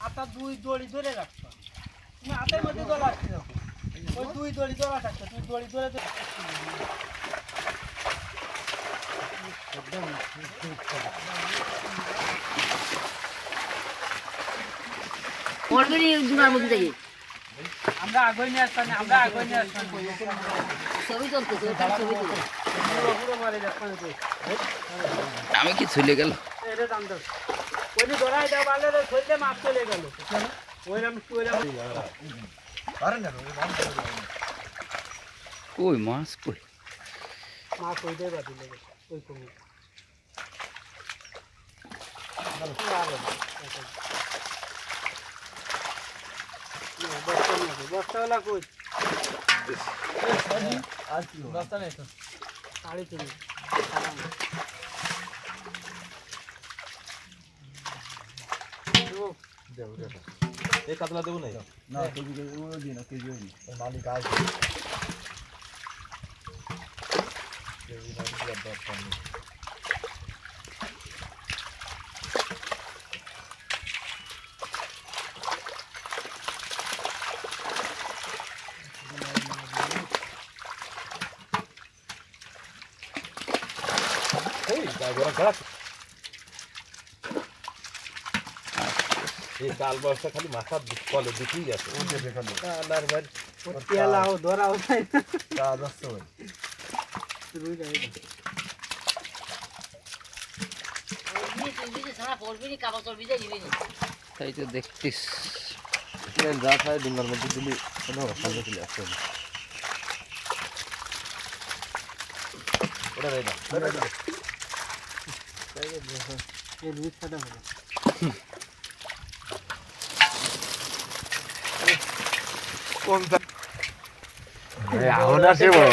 হাতা দুই দড়ি ধরে রাখছো। তুমি হাতের মধ্যে দড়ি রাখতে ওই দুই দড়ি ধরা থাকতো তুই দড়ি ধরে আমরা আগুন নিয়ে আসতাম আমরা আগুন নিয়ে আসতাম। ছবি ওটার ছবি আমি কি চলে গেল? এটা দাম দাও ওই ধরাই দাও বালে রে ধরলে মাছ চলে গেল। ওইরকম ওইরকম কই মাছ কই? মাছ ওই দেবা দিলে ওই কমি বস্তাওয়ালা কই? বস্তা নেই তো। সাড়ে তিন এই কাতলা দেবো নাই এই গায়ে গোড়া খারাপ এই কাল বর্ষা খালি মাথা কলে দুটোই গেছে আল্লাহর বাড়ি। পেলাও ধরাও তাই না কাজ আসছে দিবিনি তাই তো দেখতিস। যা খায় ডিঙ্গার মধ্যে দিলি কোনো সামনে চলে আসছে ওটা দেয় না এই রুই ছাড়া হলো। এখন আর সে বড়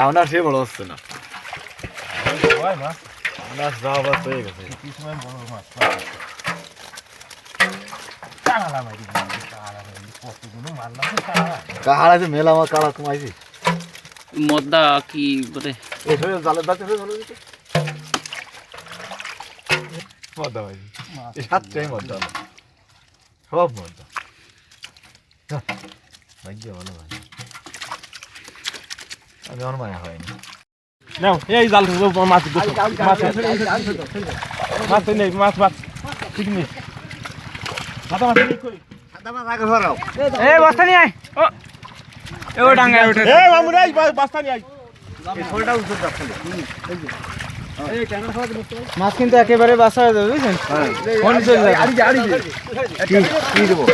এখন আর সে বড় হচ্ছে না। মাছ যাওয়া বাস হয়ে গেছে। কি সময় বড় মাছ কাহার মেলা আমার কমাইছি মদ্দা কি বলে? জালের দাঁতে ভালো দিতে। মদ্দা ভাইছি সাতটাই মদ্দা। সব মদ্দা। ভাগ্য ভালো ভাই আমি আমার মায়া হয়নি। নাও এই জাল মাছ মাছ মাছ নেই মাছ মাছ ঠিক নেই। মাথা মাছ কই এই বস্তা নিয়ে আয়। ও। এ ও ডাঙ্গা ওঠে এই মামু রে বাস্তা নিয়ে আই মাছ কিন্তু একেবারে বাসা হয়ে যাবে বুঝছেন ফোন চলে যাবে। কি দেবো?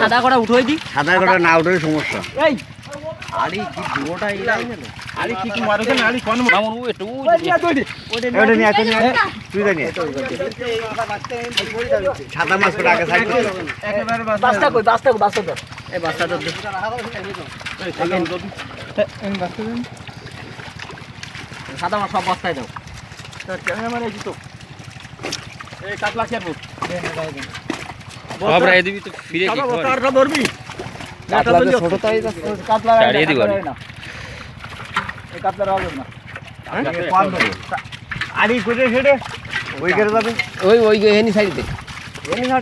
সাদা করা উঠোই দি। সাদা করে না ওটাই সমস্যা। আরে কি কি মারছে না আরে কোন মামুন ও একটু ওটা নিয়ে আসতে নিয়ে তুই জানি সাদা মাছ আগে একেবারে কই কই এই বাস্তা সাদা মাছ সব বস্তায় দাও। ক্যামেরাম্যান এই তো এই কাতলা কি আনব সব তো। ফিরে কি কাতলা ধরবি? ছোট তাই কাতলা ছাড়িয়ে দিবো আর। এই কাতলা রাখবেন না। আড়ি করে সেটে ওই করে যাবে। ওই ওই এনি সাইড দে। দে এই না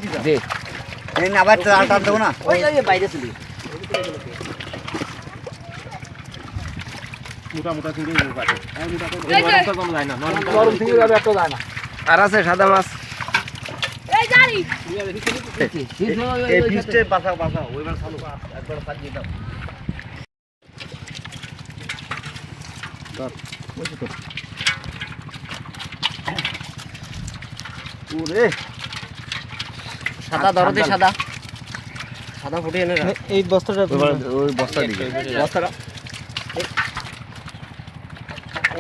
আবার আলটা দেবো না। ওই ওই বাইরে চলি। আর আছে সাদা মাছ। এই পিসটে বাঁচাও বাঁচাও ওইবার চালু একবার সাজিয়ে দাও ওরে সাদা ধরো দে সাদা। সাদা ফুটে এনে এই বস্তাটা ওই বস্তা দিকে। বস্তাটা।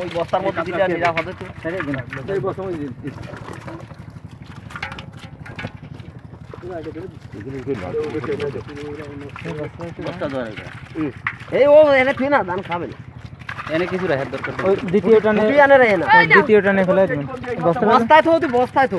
ওই বস্তার মধ্যে দিলে নিরাপদে তো এই বস্তা মধ্যে এই ও এনে তুই না ধান খাবে না। এনে কিছু রাখার দরকার নেই। দ্বিতীয়টা তুই আনে রে না দ্বিতীয়টা নিয়ে ফেলে বস্তায় তো তুই বস্তায় তো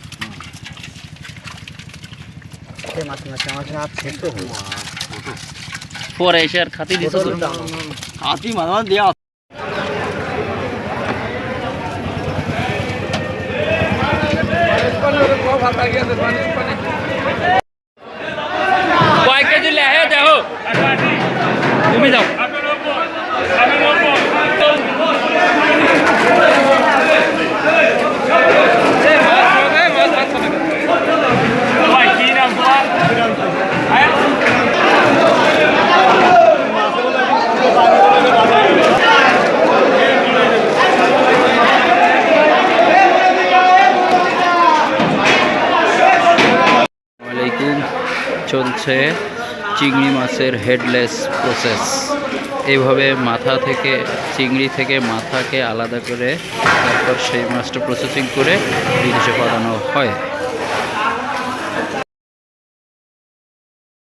রাখবি পরে এসে আর খাতি দিছো তো? হাতি মাঝে মাঝে দেওয়া চলছে চিংড়ি মাছের হেডলেস প্রসেস এইভাবে মাথা থেকে, চিংড়ি থেকে মাথাকে আলাদা করে তারপর সেই মাছটা প্রসেসিং করে বিদেশে পাঠানো হয়।